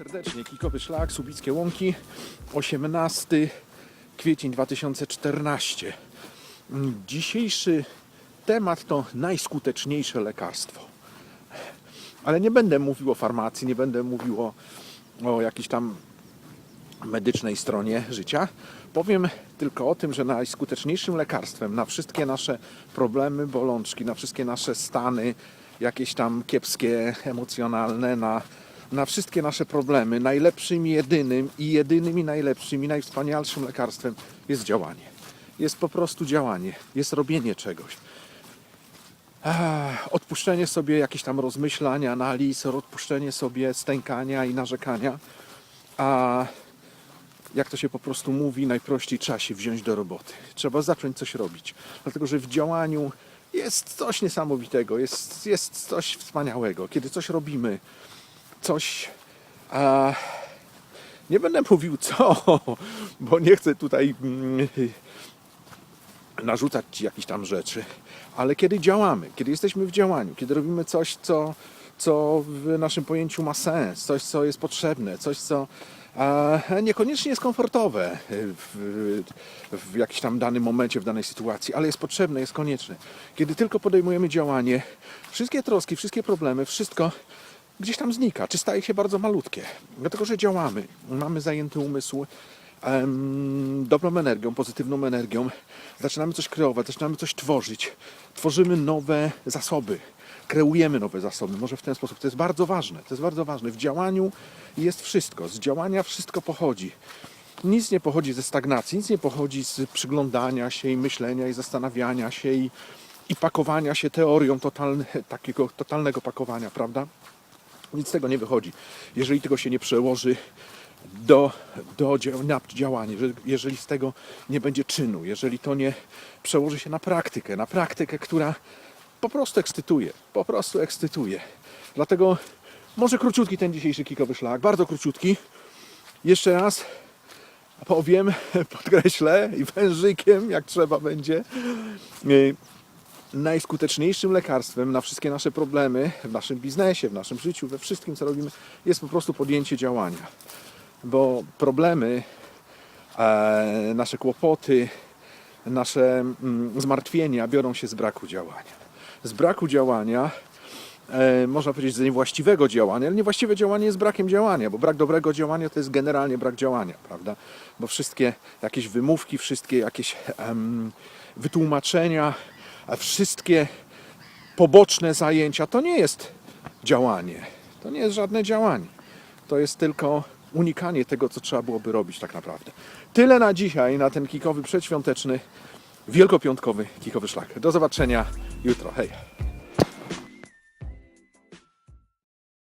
serdecznie. Kikowy Szlak, Subickie Łąki, 18 kwiecień 2014. Dzisiejszy temat to najskuteczniejsze lekarstwo. Ale nie będę mówił o farmacji, nie będę mówił o, o jakiejś tam medycznej stronie życia. Powiem tylko o tym, że najskuteczniejszym lekarstwem na wszystkie nasze problemy, bolączki, na wszystkie nasze stany, jakieś tam kiepskie, emocjonalne, na, na wszystkie nasze problemy, najlepszym, jedynym i jedynym i najlepszym i najwspanialszym lekarstwem jest działanie. Jest po prostu działanie, jest robienie czegoś. Odpuszczenie sobie jakichś tam rozmyślań, analiz, odpuszczenie sobie stękania i narzekania, a jak to się po prostu mówi, najprościej trzeba się wziąć do roboty. Trzeba zacząć coś robić. Dlatego, że w działaniu jest coś niesamowitego, jest, jest coś wspaniałego. Kiedy coś robimy, coś. A, nie będę mówił co, bo nie chcę tutaj mm, narzucać ci jakichś tam rzeczy, ale kiedy działamy, kiedy jesteśmy w działaniu, kiedy robimy coś, co, co w naszym pojęciu ma sens, coś, co jest potrzebne, coś, co e, niekoniecznie jest komfortowe w, w jakimś tam danym momencie, w danej sytuacji, ale jest potrzebne, jest konieczne. Kiedy tylko podejmujemy działanie, wszystkie troski, wszystkie problemy, wszystko gdzieś tam znika, czy staje się bardzo malutkie. Dlatego, że działamy, mamy zajęty umysł, em, dobrą energią, pozytywną energią, zaczynamy coś kreować, zaczynamy coś tworzyć, tworzymy nowe zasoby, kreujemy nowe zasoby, może w ten sposób. To jest bardzo ważne, to jest bardzo ważne. W działaniu jest wszystko, z działania wszystko pochodzi. Nic nie pochodzi ze stagnacji, nic nie pochodzi z przyglądania się i myślenia i zastanawiania się i, i pakowania się teorią totalne, takiego totalnego pakowania, prawda? Nic z tego nie wychodzi, jeżeli tego się nie przełoży do, do na działanie, że- jeżeli z tego nie będzie czynu, jeżeli to nie przełoży się na praktykę, na praktykę, która po prostu ekscytuje, po prostu ekscytuje. Dlatego może króciutki ten dzisiejszy kikowy szlak, bardzo króciutki. Jeszcze raz powiem, podkreślę i wężykiem, jak trzeba będzie. Najskuteczniejszym lekarstwem na wszystkie nasze problemy w naszym biznesie, w naszym życiu, we wszystkim, co robimy, jest po prostu podjęcie działania. Bo problemy, e, nasze kłopoty, nasze mm, zmartwienia biorą się z braku działania. Z braku działania, e, można powiedzieć, z niewłaściwego działania, ale niewłaściwe działanie jest brakiem działania, bo brak dobrego działania to jest generalnie brak działania, prawda? Bo wszystkie jakieś wymówki, wszystkie jakieś em, wytłumaczenia, wszystkie poboczne zajęcia to nie jest działanie. To nie jest żadne działanie. To jest tylko unikanie tego, co trzeba byłoby robić tak naprawdę. Tyle na dzisiaj, na ten kikowy przedświąteczny, wielkopiątkowy kikowy szlak. Do zobaczenia jutro. Hej!